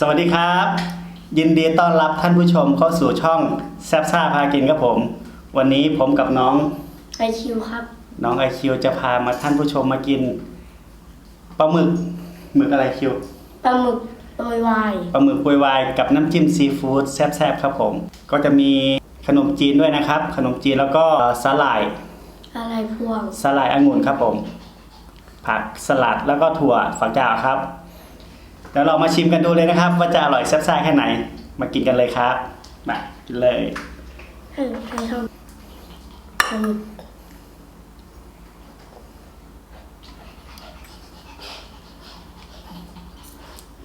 สวัสดีครับ ยินดีต้อนรับท่านผู้ชมเข้าสู่ช่องแซบซ่าพากินครับผม วันนี้ผมกับน้องไอคิวครับ น้องไอคิวจะพามาท่านผู้ชมมากินปลาหมึกหมึกอะไรคิวปลาหมึกโรยวายปลาหมึกปุยวายกับน้ำจิ้มซีฟู้ดแซ่บๆครับผม ก็จะมีขนมจีนด้วยนะครับ ขนมจีนแล้วก็สาหร่ายอะไรพวงสาหร่ายองุ่นครับผม ผักสลัดแล้วก็ถั่วฝักยาวครับเดี๋ยวเรามาชิมกันดูเลยนะครับ ว่าจะอร่อยแซ่บๆแค่ไหน มากินกันเลยครับมากินเลยให้ให้ทำปลาหมึก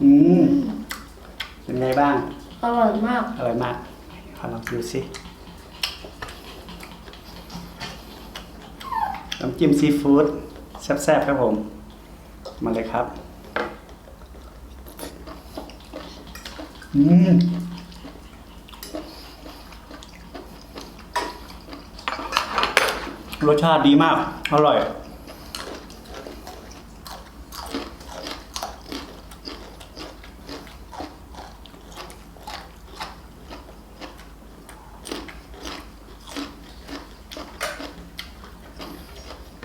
อืมเป็นไงบ้าง อร่อยมาก อร่อยมากขอลองดูสิน้ำจิ้มซีฟู้ดแซ่บๆครับผม มาเลยครับ อืมรสชาติดีมาก อร่อย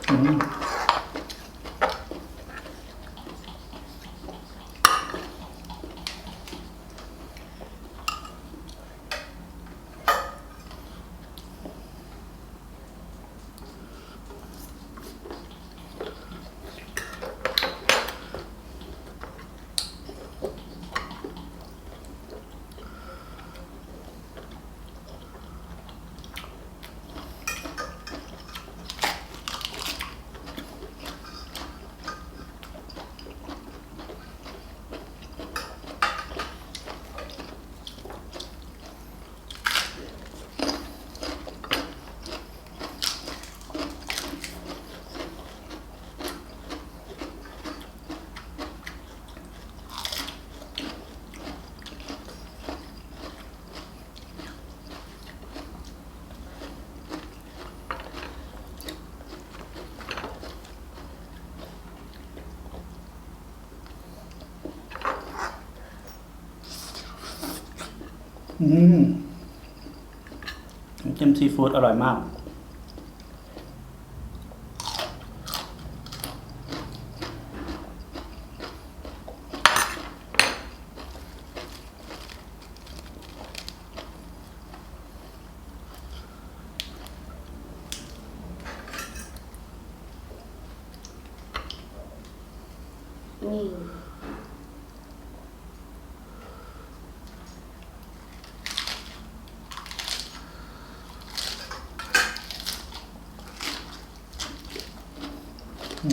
อืม อืมน้ำจิ้มซีฟู้ดอร่อยมาก นี่ สล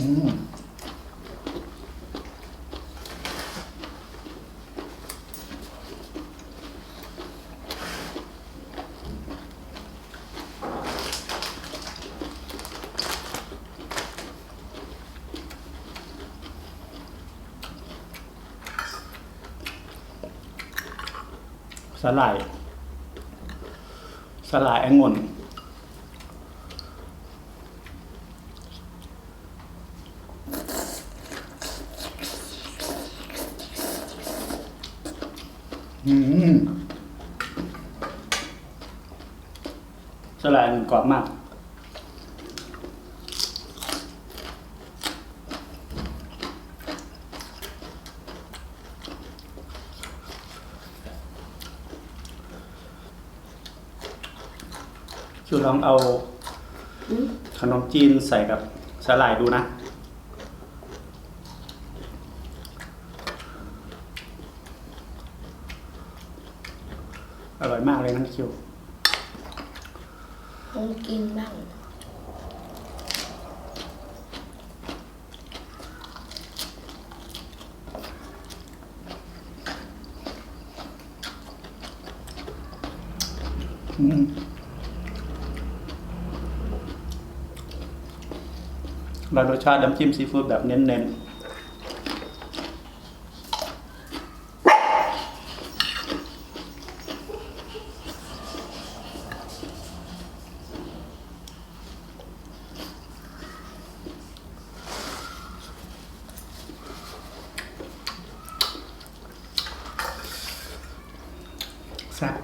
าย สลายองุ่น อืม สลายมันกรอบมากคือลองเอาขนมจีนใส่กับสลายดูนะอร่อยมากเลยนะคิว ต้องกินบ้าง อืมแล้วรสชาติน้ำจิ้มซีฟู้ดแบบเน้นซ่บ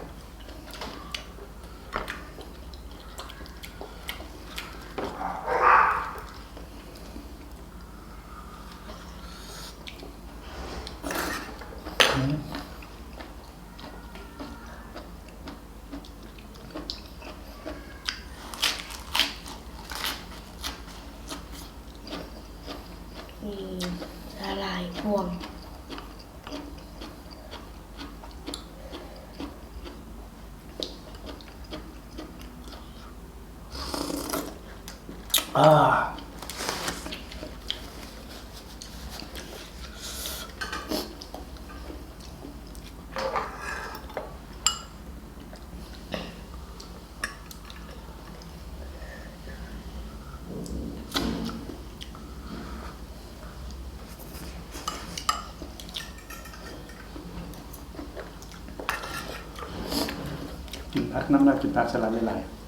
อืม มีสาหร่ายพวง อ่า กินผักน้ำลายกินผักสลัดหลายๆอืม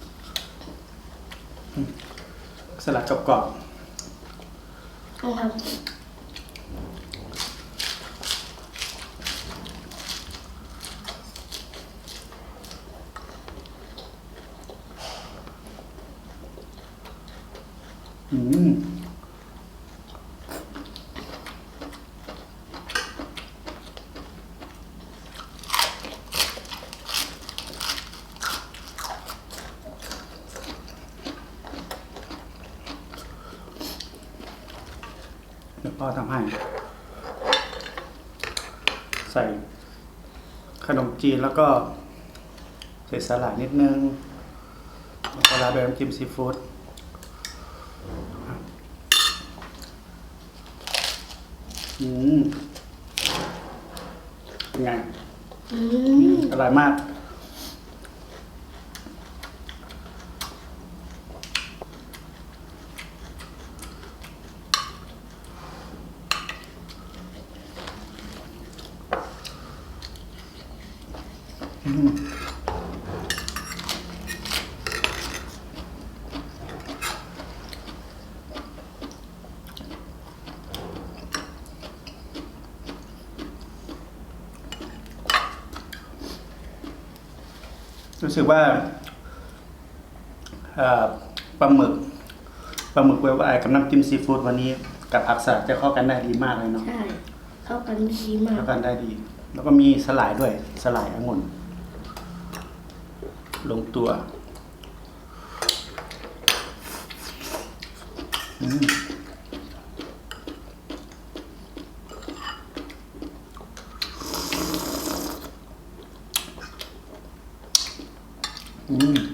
สลัดกรอบๆนะครับอืมเดี๋ยวพ่อทำให้ ใส่ขนมจีน แล้วก็ใส่สลัดนิดนึงแล้วก็ราดด้วยน้ำจิ้มซีฟู้ดอืมเป็นไง อืม อร่อยมาก รู้สึกว่าเอ่อปลาหมึกปลาหมึกเวลไอกับน้ำจิ้มซีฟู้ดวันนี้ กับผักสลัดจะเข้ากันได้ดีมากเลยเนาะใช่เข้ากันดีมากเข้ากันได้ดี แล้วก็มีสลายด้วยสลายองุ่น ลงตัว อืมอืม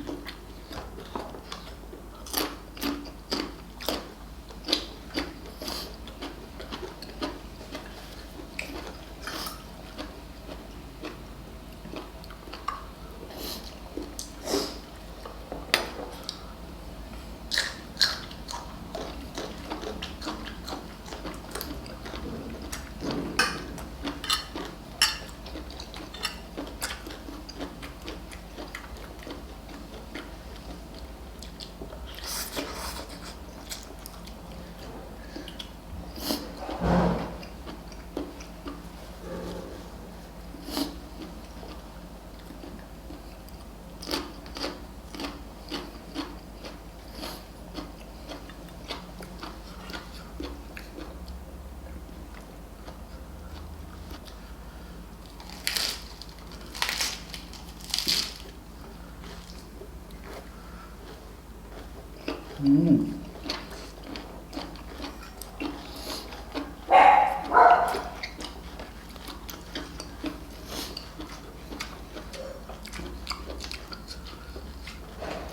นี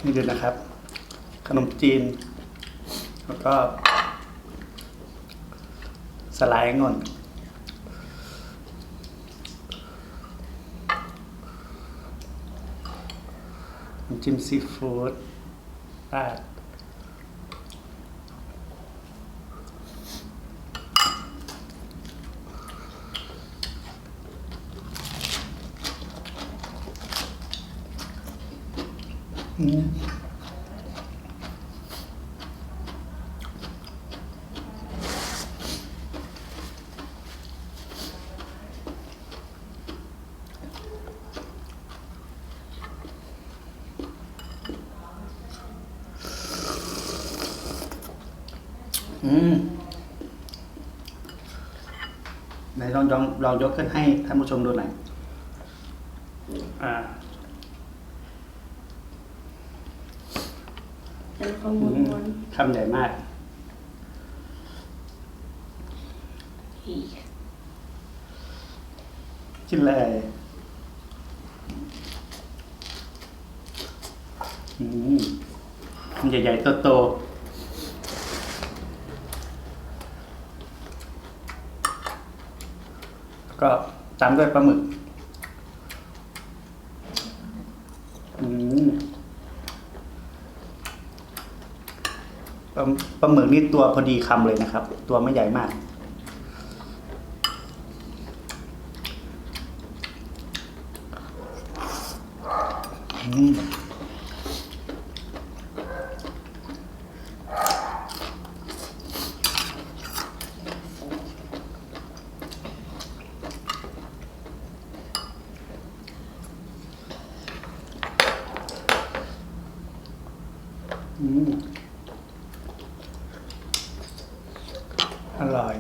่ดูนะครับ ขนมจีน แล้วก็ สลด์องุ่นน้ำจิ้มซีฟู้ดราด ừ. 네, 이런 영, 영, 몇 개, 하이, 잘못 정도 나. 아. ยกขึ้นให้ท่านผู้ชมดูหน่อยอ่าแล้วก็อืม้มวนคำใหญ่มากกินเลยอืมใหญ่ๆโตๆแล้วก็ตามด้วยปลาหมึก อืมป ลาหมึกนี่ตัวพอดีคำเลยนะครับ ตัวไม่ใหญ่มาก อืมอืมอร่อย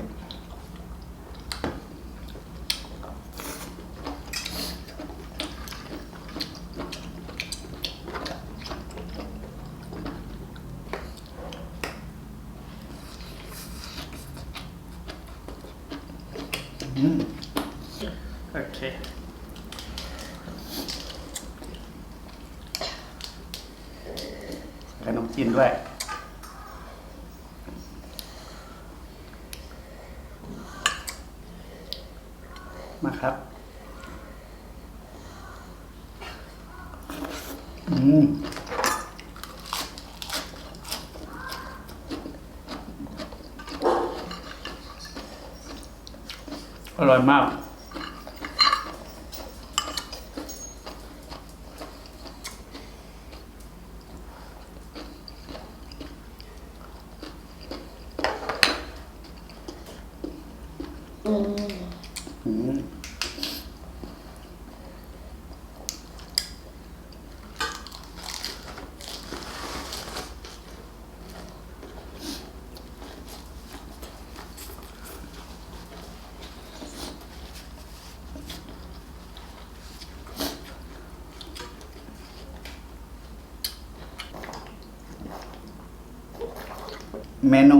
อืมโอเค ขนมจีนด้วย มาครับอืมอร่อยมาก อืม อืม เมนู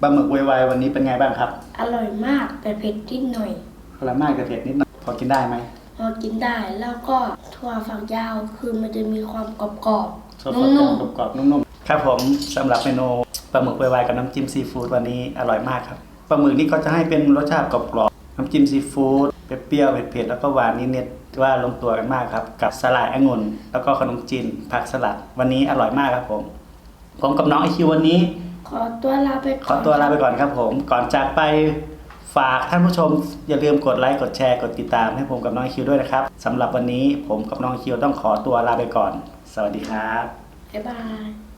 ปลาหมึกไวๆวันนี้เป็นไงบ้างครับอร่อยมากแต่เผ็ดนิดหน่อยอร่อยมากกับเผ็ดนิดหน่อยพอกินได้ไหม พอกินได้แล้วก็ถั่วฝักยาวคือมันจะมีความกรอบสดๆๆนุ่มกรอบๆนุ่มๆ ครับผมสำหรับเมนูปลาหมึกไวๆกับน้ำจิ้มซีฟู้ดวันนี้อร่อยมากครับปลาหมึกนี่ก็จะให้เป็นรสชาติกรอบๆน้ำจิ้มซีฟู้ดเปรี้ยวๆเผ็ดๆแล้วก็หวานนิดๆว่าลงตัวกันมากครับ กับสลัดองุ่นแล้วก็ขนมจีนผักสลัดวันนี้อร่อยมากครับผม ผมกับน้องไอคิววันนี้ๆข อตัวลาไปก่อนขอตัวลาไปก่อนครับผม ก่อนจากไปฝากท่านผู้ชม อย่าลืมกดไลค์กดแชร์กดติดตามให้ผมกับน้องไอคิวด้วยนะครับสำหรับวันนี้ผมกับน้องไอคิวต้องขอตัวลาไปก่อน สวัสดีครับ บ๊ายบาย